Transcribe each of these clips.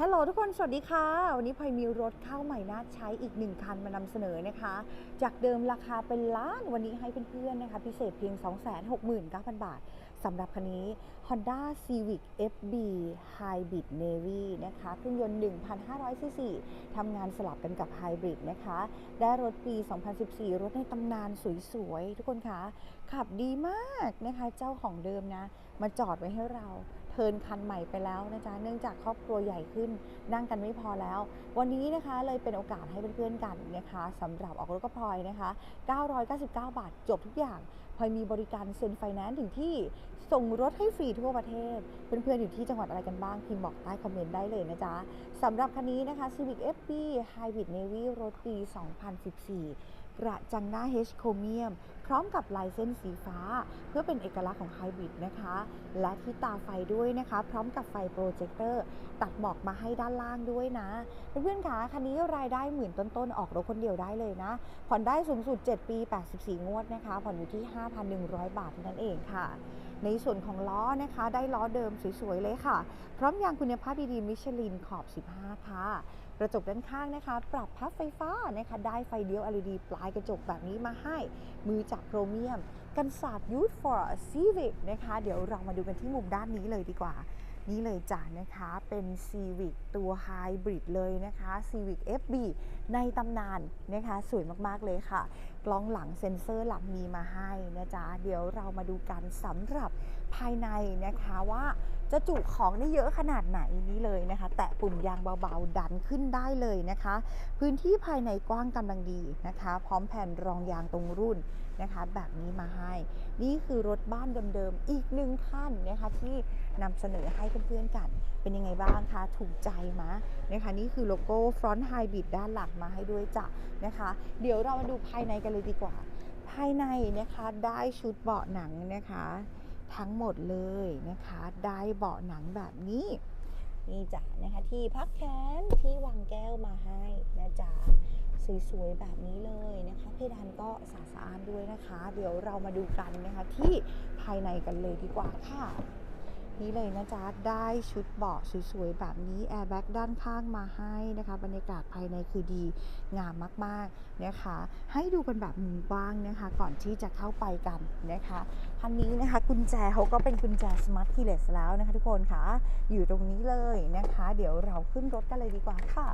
ฮัลโหลทุกคน สวัสดีค่ะ วันนี้พลอยมีรถเข้าใหม่น่าใช้อีกหนึ่งคันมานำเสนอนะคะ จากเดิมราคาเป็นล้านวันนี้ให้เพื่อนๆนะคะ พิเศษเพียง 269,000 บาทสำหรับคันนี้ Honda Civic FB Hybrid Navy นะคะเครื่องยนต์ 1,500 ซีซีทำงานสลับกันกับ Hybrid นะคะ ได้รถปี 2014 รถในตำนานสวยๆ ทุกคนคะ ขับดีมากนะคะ เจ้าของเดิมนะ มาจอดไว้ให้เรา เทินคันใหม่ไปแล้วนะจ๊ะเนื่องจากครอบครัวใหญ่ขึ้นนั่งกันไม่พอแล้ว วันนี้นะคะเลยเป็นโอกาสให้เพื่อนๆกันนะคะสำหรับออกรถก็พลอยนะคะ 999 บาทจบทุกอย่างพลอยมีบริการเซ็นไฟแนนซ์ถึงที่ส่งรถให้ฟรีทั่วประเทศ เพื่อนๆอยู่ที่จังหวัดอะไรกันบ้าง พิมพ์บอกใต้คอมเมนต์ได้เลยนะจ๊ะสำหรับคันนี้นะคะ Civic FB Hybrid Navy รถปี 2014 กระจังหน้า H Chromium พร้อมกับลายเส้นสีฟ้า เพื่อเป็นเอกลักษณ์ของไฮบริดนะคะ และที่ตาไฟด้วยนะคะ พร้อมกับไฟโปรเจคเตอร์ ตัดหมอกมาให้ด้านล่างด้วยนะ เพื่อนๆคะคันนี้รายได้หมื่นต้นๆ ออกรถคนเดียวได้เลยนะ ผ่อนได้สูงสุด 7 ปี 84 งวดนะคะ ผ่อนอยู่ที่ 5,100 บาทเท่านั้นเองค่ะในส่วนของล้อนะคะได้ล้อเดิมสวยๆเลยค่ะ พร้อมยางคุณภาพดีๆมิชลินขอบ 15 ค่ะ กระจกด้านข้างนะคะ ปรับพับไฟฟ้านะคะได้ไฟเลี้ยว LED ปลายกระจกแบบนี้มาให้ มือจับโครเมียม กันศาสตร์ยูท for Civic นะคะ เดี๋ยวเรามาดูกันที่มุมด้านนี้เลยดีกว่า นี่เลยจ้ะนะคะ เป็น Civic ตัว Hybrid เลยนะคะ Civic FB ในตำนานนะคะ สวยมาก ๆ เลยค่ะ กล้องหลังเซ็นเซอร์หลังมีมาให้นะจ๊ะ เดี๋ยวเรามาดูกันสำหรับ ภายในนะคะว่าจะจุของได้เยอะขนาดไหนนี้เลยนะคะ แตะปุ่มยางเบาๆดันขึ้นได้เลยนะคะ พื้นที่ภายในกว้างกำลังดีนะคะ พร้อมแผ่นรองยางตรงรุ่นนะคะ แบบนี้มาให้ นี่คือรถบ้านเดิมๆอีกหนึ่งคันนะคะที่นำเสนอให้เพื่อนๆกัน เป็นยังไงบ้างคะ ถูกใจมะนะคะ นี่คือโลโก้ Front Hybrid ด้านหลังมาให้ด้วยจ้ะนะคะ เดี๋ยวเรามาดูภายในกันเลยดีกว่า ภายในนะคะได้ชุดเบาะหนังนะคะ ทั้งหมดเลยนะคะ ได้เบาะหนังแบบนี้นี่จ้ะนะคะที่พักแขนที่วางแก้วมาให้นะจ๊ะสวยๆแบบนี้เลยนะคะเพดานก็สะอาดด้วยนะคะ เดี๋ยวเรามาดูกันนะคะที่ภายในกันเลยดีกว่าค่ะ นี่เลยนะจ๊ะ ได้ชุดเบาะสวยๆ แบบนี้แอร์แบ็กด้านข้างมาให้นะคะ บรรยากาศภายในคือดีงามมากๆนะคะ ให้ดูกันแบบมุมกว้างนะคะ ก่อนที่จะเข้าไปกันนะคะคันนี้นะคะกุญแจเขาก็เป็นกุญแจสมาร์ทคีเลสแล้วนะคะทุกคนค่ะ อยู่ตรงนี้เลยนะคะ เดี๋ยวเราขึ้นรถกันเลยดีกว่าค่ะ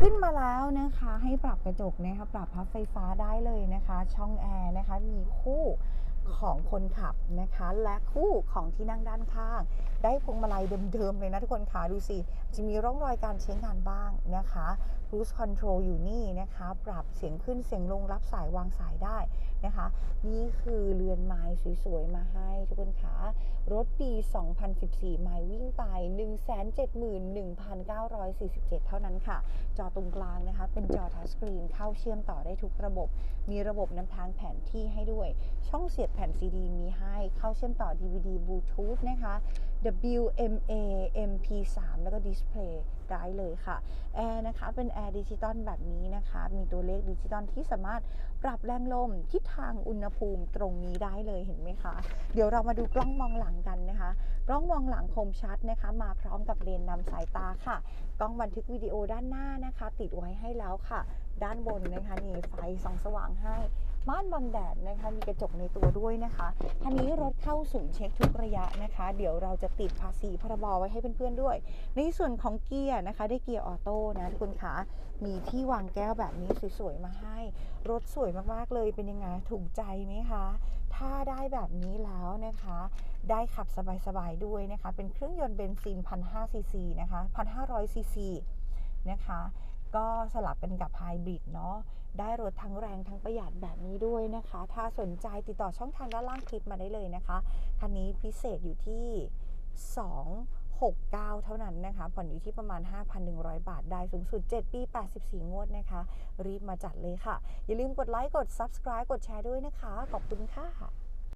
ขึ้นมาแล้วนะคะให้ปรับกระจกนะคะปรับพับไฟฟ้าได้เลยนะคะ ช่องแอร์นะคะมีคู่ ของคนขับนะคะ และคู่ของที่นั่งด้านข้าง ได้พวงมาลัยเดิมๆเลยนะทุกคนคะดูสิ จะมีร่องรอยการใช้งานบ้างนะคะ cruise control อยู่นี่นะคะ ปรับเสียงขึ้นเสียงลงรับสายวางสายได้นะคะ นี่คือเรือนไม้สวยๆ มาให้ทุกคนคะรถปี 2014 ไมล์วิ่งไป 171,947 เท่านั้นค่ะ จอตรงกลางนะคะ เป็นจอทัชสกรีนเข้าเชื่อมต่อได้ทุกระบบ มีระบบนำทางแผนที่ให้ด้วย ช่องเสียบแผ่นซีดีมีให้เข้าเชื่อมต่อ DVD Bluetooth นะคะ WMA MP3 แล้วก็ดิสเพลย์ได้เลยค่ะแอร์นะคะเป็นแอร์ดิจิตอลแบบนี้นะคะ มีตัวเลขดิจิตอลที่สามารถปรับแรงลมทิศทางอุณหภูมิตรงนี้ได้เลยเห็นไหมคะ เดี๋ยวเรามาดูกล้องมองหลังกันนะคะ กล้องมองหลังคมชัดนะคะ มาพร้อมกับเลนส์นำสายตาค่ะ กล้องบันทึกวิดีโอด้านหน้านะคะ ติดไว้ให้แล้วค่ะ ด้านบนนะคะนี่ไฟส่องสว่างให้ม่านบังแดดนะคะมีกระจกในตัวด้วยนะคะคันนี้รถเข้าศูนย์เช็คทุกระยะนะคะ เดี๋ยวเราจะติดภาษีพรบไว้ให้เพื่อนๆด้วย ในส่วนของเกียร์นะคะ ได้เกียร์ออโต้นะทุกคนคะมีที่วางแก้วแบบนี้สวยๆมาให้ รถสวยมากๆเลยเป็นยังไงถูกใจไหมคะ ถ้าได้แบบนี้แล้วนะคะ ได้ขับสบายๆด้วยนะคะ เป็นเครื่องยนต์เบนซิน 1,500ซีซีนะคะ1,500ซีซีนะคะก็สลับกันกับไฮบริดเนาะ ได้รถทั้งแรงทั้งประหยัดแบบนี้ด้วยนะคะ ถ้าสนใจติดต่อช่องทางด้านล่างคลิปมาได้เลยนะคะ คันนี้พิเศษอยู่ที่ 269 เท่านั้นนะคะ ผ่อนอยู่ที่ประมาณ 5,100 บาท ได้สูงสุด 7 ปี 84 งวดนะคะ รีบมาจัดเลยค่ะ อย่าลืมกดไลค์ กด Subscribe กดแชร์ด้วยนะคะ ขอบคุณค่ะ